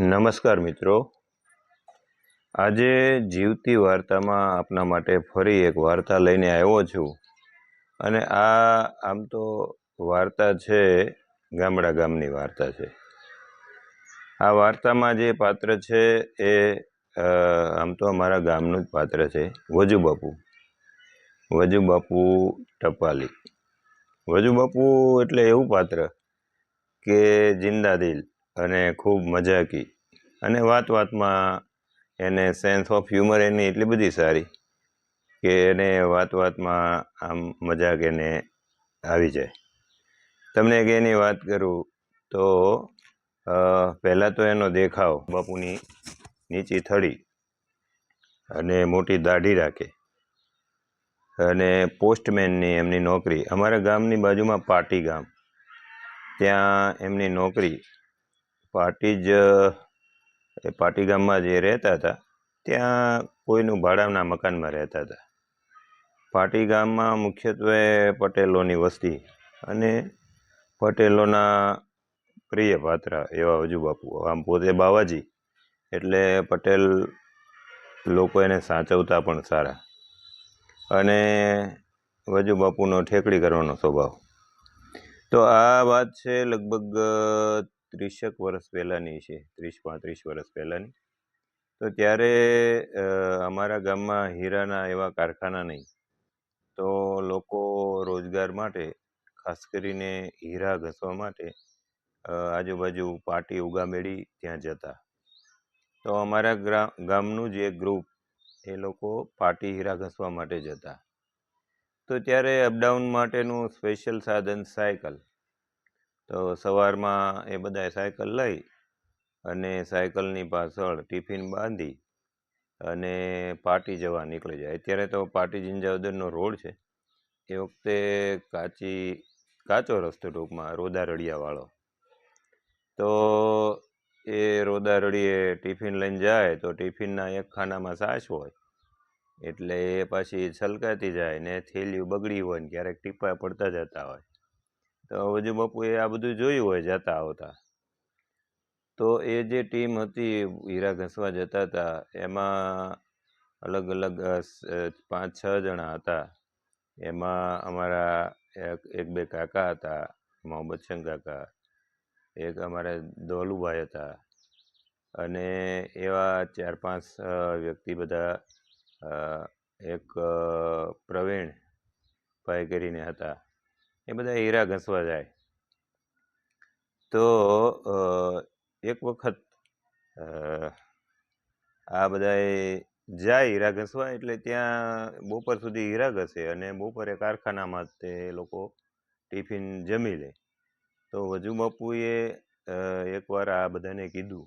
નમસ્કાર મિત્રો. આજે જીવતી વાર્તામાં આપના માટે ફરી એક વાર્તા લઈને આવ્યો છું. અને આ આમ તો વાર્તા છે, ગામડા ગામની વાર્તા છે. આ વાર્તામાં જે પાત્ર છે એ આમ તો અમારા ગામનું જ પાત્ર છે. વજુ બાપુ વજુ બાપુ ટપાલી. વજુ બાપુ એટલે એવું પાત્ર કે જિંદા દિલ. અને ખૂબ મજાકી અને વાત વાતમાં એને સેન્સ ઓફ હ્યુમર એની એટલી બધી સારી કે એને વાત વાતમાં આમ મજાક એને આવી જાય. તમને કે એની વાત કરું તો પહેલાં તો એનો દેખાવ બાપુની નીચી થળી અને મોટી દાઢી રાખે અને પોસ્ટમેનની એમની નોકરી. અમારા ગામની બાજુમાં પાટી ગામ. ત્યાં એમની નોકરી પાટી જ, એ પાટી ગામમાં જે રહેતા હતા, ત્યાં કોઈનું ભાડાના મકાનમાં રહેતા હતા. પાટી ગામમાં મુખ્યત્વે પટેલોની વસ્તી અને પટેલોના પ્રિય પાત્ર એવા વજુ બાપુ આમ પોતે બાવાજી, એટલે પટેલ લોકો એને સાચવતા પણ સારા. અને વજુ બાપુનો ઠેકડી કરવાનો સ્વભાવ. તો આ વાત છે લગભગ ત્રીસેક વર્ષ પહેલાંની છે, ત્રીસ પાંત્રીસ વર્ષ પહેલાંની. તો ત્યારે અમારા ગામમાં હીરાના એવા કારખાના નહીં. તો લોકો રોજગાર માટે, ખાસ કરીને હીરા ઘસવા માટે આજુબાજુ પાટી ઉગામેડી ત્યાં જતા. તો અમારા ગામનું જ ગ્રુપ, એ લોકો પાટી હીરા ઘસવા માટે જતા. તો ત્યારે અપડાઉન માટેનું સ્પેશિયલ સાધન સાયકલ. તો સવારમાં એ બધાએ સાયકલ લઈ અને સાયકલની પાછળ ટિફિન બાંધી અને પાટી જવા નીકળી જાય. અત્યારે તો પાટી જિંજાવદરનો રોડ છે. એ વખતે કાચી, કાચો રસ્તો ટૂંકમાં, રોદારડિયાવાળો. તો એ રોદારડીએ ટિફિન લઈને જાય તો ટિફિનના એક ખાનામાં સાસ હોય. એટલે એ પાછી છલકાતી જાય ને થેલીઓ બગડી હોય ને ક્યારેક ટીપા પડતા જતા હોય. તો વજુ બાપુએ આ બધું જોયું હોય જતા આવતા. તો એ જે ટીમ હતી, હીરા ઘસવા જતા હતા, એમાં અલગ અલગ પાંચ, છ જણા હતા. એમાં અમારા એક એક બે કાકા હતા મોહમ્મદશંગ કાકા, એક અમારા દોલુભાઈ હતા. અને એવા ચાર, પાંચ વ્યક્તિ બધા એક પ્રવીણ ભાઈ કરીને હતા. એ બધા હીરા ઘસવા જાય. તો એક વખત આ બધાએ જાય હીરા ઘસવા એટલે ત્યાં બપોર સુધી હીરા ઘસે અને બપોરે કારખાનામાં તે લોકો ટિફિન જમી લે. તો વજુ બાપુએ એકવાર આ બધાને કીધું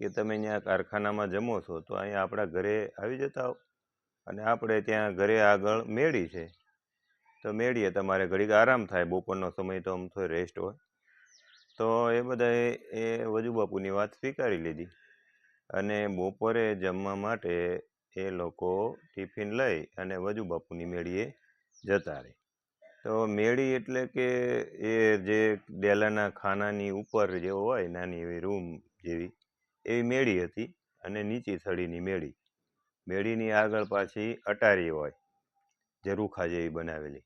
કે તમે અહીંયા કારખાનામાં જમો છો તો અહીંયા આપણા ઘરે આવી જતા હો અને આપણે ત્યાં ઘરે આગળ મેળી છે. તો મેળીએ તમારે ઘડીક આરામ થાય, બપોરનો સમય તો આમ તો રેસ્ટ હોય. તો એ બધાએ એ વજુ બાપુની વાત સ્વીકારી લીધી. અને બપોરે જમવા માટે એ લોકો ટિફિન લઈ અને વજુ બાપુની મેળીએ જતા રહે. તો મેળી એટલે કે એ જે ડેલાના ખાનાની ઉપર જે હોય, નાની એવી રૂમ જેવી એવી મેળી હતી અને નીચી સળીની મેળી. મેળીની આગળ પાછી અટારી હોય, ઝરૂખા જેવી બનાવેલી.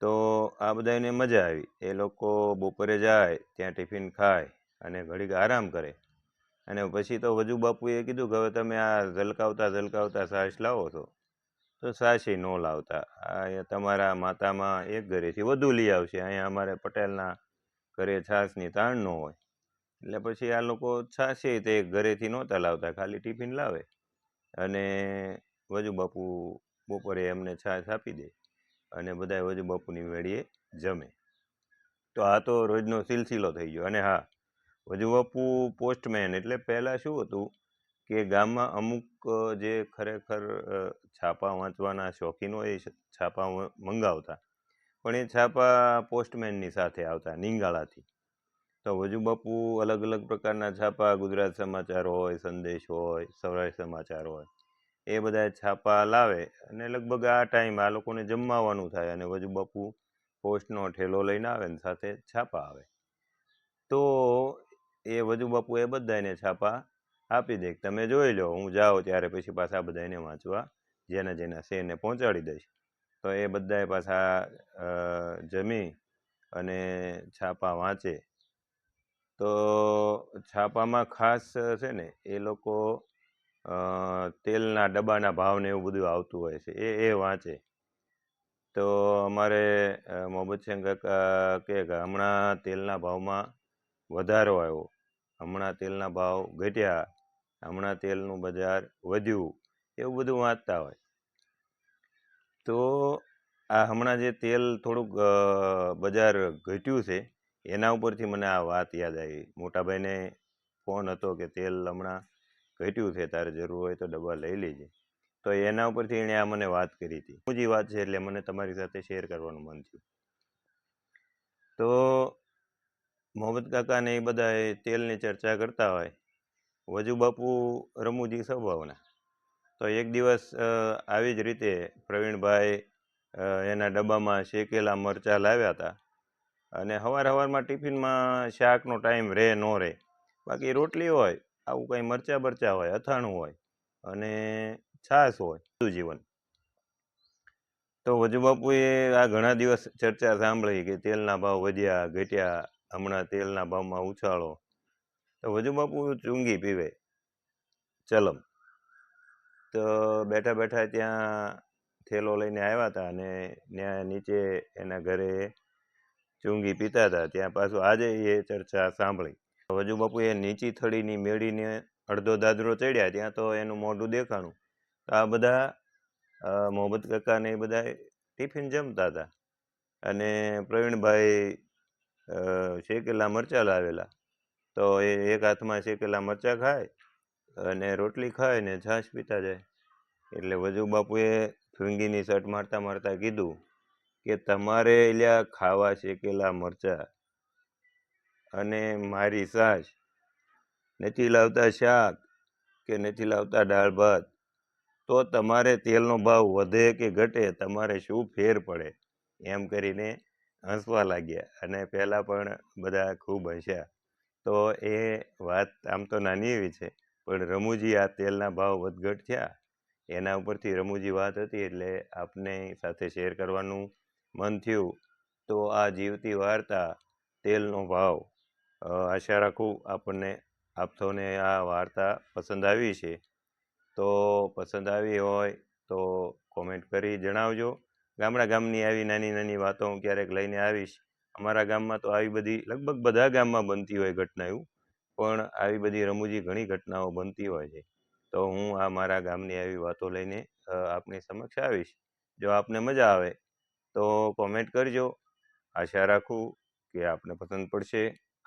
તો આ બધાને મજા આવી. એ લોકો બપોરે જાય, ત્યાં ટિફિન ખાય અને ઘડીક આરામ કરે. અને પછી તો વજુ બાપુએ કીધું કે, હવે તમે આ ઝલકાવતા ઝલકાવતા સાસ લાવો છો. તો સાસી ન લાવતા. આ તમારા માતામાં એક ઘરેથી વધુ લઈ આવશે. અહીંયા અમારે પટેલના ઘરે છાશની તાણ ન હોય. એટલે પછી આ લોકો છાશે તે ઘરેથી નહોતા લાવતા, ખાલી ટિફિન લાવે. અને વજુ બાપુ બપોરે એમને છાશ આપી દે. અને બધા વજુ બાપુની વેળીએ જમે. તો આ તો રોજનો સિલસિલો થઈ ગયો. અને હા વજુ બાપુ પોસ્ટમેન એટલે પહેલાં શું હતું કે ગામમાં અમુક જે ખરેખર છાપા વાંચવાના શોખીન એ છાપા મંગાવતા. પણ એ છાપા પોસ્ટમેનની સાથે આવતા, નિંગાળાથી. તો વજુ બાપુ અલગ અલગ પ્રકારના છાપા, ગુજરાત સમાચાર હોય, સંદેશ હોય, સૌરાષ્ટ્ર સમાચાર હોય. એ બધા છાપા લાવે અને લગભગ આ ટાઈમ આ લોકોને જમવાનું થાય અને વજુ બાપુ પોસ્ટનો ઠેલો લઈને આવે ને સાથે છાપા આવે. તો એ વજુ બાપુ એ બધાને છાપા આપી દે તમે જોઈ લો, હું જાઉં ત્યારે પછી પાછા બધાને વાંચવા, જેના જેના છે એને પહોંચાડી દઈશ. તો એ બધાએ પાછા જમી અને છાપા વાંચે. તો છાપામાં ખાસ છે ને એ લોકો તેલના ડબ્બાના ભાવને એવું બધું આવતું હોય છે. એ એ વાંચે. તો અમારે અ, મોહબ્બતસિંહ કાકા કે હમણાં તેલના ભાવમાં વધારો આવ્યો. હમણાં તેલના ભાવ ઘટ્યા. હમણાં તેલનું બજાર વધ્યું. એવું બધું વાંચતા હોય. તો આ હમણાં જે તેલ થોડુંક બજાર ઘટ્યું છે એના ઉપરથી મને આ વાત યાદ આવી. મોટાભાઈને ફોન હતો કે તેલ હમણાં ઘટ્યું છે, તારે જરૂર હોય તો ડબ્બા લઈ લેજે. તો એના ઉપરથી એણે આ મને વાત કરી હતી. હું વાત છે એટલે મને તમારી સાથે શેર કરવાનું મન થયું. તો મોહમ્મદ કાકાને એ બધા તેલની ચર્ચા કરતા હોય. વજુ બાપુ રમૂજી સ્વભાવના. તો એક દિવસ આવી જ રીતે પ્રવીણભાઈ એના ડબ્બામાં શેકેલા મરચાં લાવ્યા હતા. અને હવાર હવારમાં ટિફિનમાં શાકનો ટાઈમ રહે ન રહે બાકી રોટલી હોય આવું કંઈ મરચાં બરચા હોય, અથાણું હોય અને છાશ હોય બધું જીવન. તો વજુબાપુએ આ ઘણા દિવસ ચર્ચા સાંભળી કે તેલના ભાવ વધ્યા, ઘટ્યા, હમણાં તેલના ભાવમાં ઉછાળો. તો વજુબાપુ ચૂંગી પીવે. ચલમ. તો બેઠા બેઠા ત્યાં થેલો લઈને આવ્યા હતા અને ત્યાં નીચે એના ઘરે ચૂંગી પીતા હતા. ત્યાં પાછું આજે એ ચર્ચા સાંભળી. વજુ બાપુએ નીચી થળીની મેળીને અડધો દાદરો ચડ્યા, ત્યાં તો એનું મોઢું દેખાણું. તો આ બધા મોહબ્બત મોહમ્મદ કાકા એ બધા ટિફિન જમતા હતા. અને પ્રવીણભાઈ શેકેલા મરચાં લાવેલા. તો એ એક હાથમાં શેકેલા મરચાં ખાય અને રોટલી ખાય ને છાશ પીતા જાય. એટલે વજુ બાપુએ ફિંગીની શર્ટ મારતા મારતા કીધું કે તમારે એલ્યા ખાવા શેકેલા મરચાં અને મારી સાસ નથી લાવતા શાક કે નથી લાવતા દાળ ભાત, તો તમારે તેલનો ભાવ વધે કે ઘટે તમારે શું ફેર પડે? એમ કરીને હસવા લાગ્યા અને પહેલાં પણ બધા ખૂબ હસ્યા. તો એ વાત આમ તો નાની એવી છે, પણ રમૂજી આ તેલના ભાવ વધઘટ થયા. એના ઉપરથી રમૂજી વાત હતી એટલે આપને સાથે શેર કરવાનું મન થયું. તો આ જીવતી વાર્તા તેલનો ભાવ આશા રાખું આપણને, આપ સૌને આ વાર્તા પસંદ આવી છે. તો પસંદ આવી હોય તો કોમેન્ટ કરી જણાવજો. ગામડા ગામની આવી નાની નાની વાતો હું ક્યારેક લઈને આવીશ. અમારા ગામમાં તો આવી બધી, લગભગ બધા ગામમાં બનતી હોય ઘટના એવું, પણ આવી બધી રમૂજી ઘણી ઘટનાઓ બનતી હોય છે. તો હું આ મારા ગામની આવી વાતો લઈને આપની સમક્ષ આવીશ. જો આપને મજા આવે તો કોમેન્ટ કરજો. આશા રાખું કે આપને પસંદ પડશે.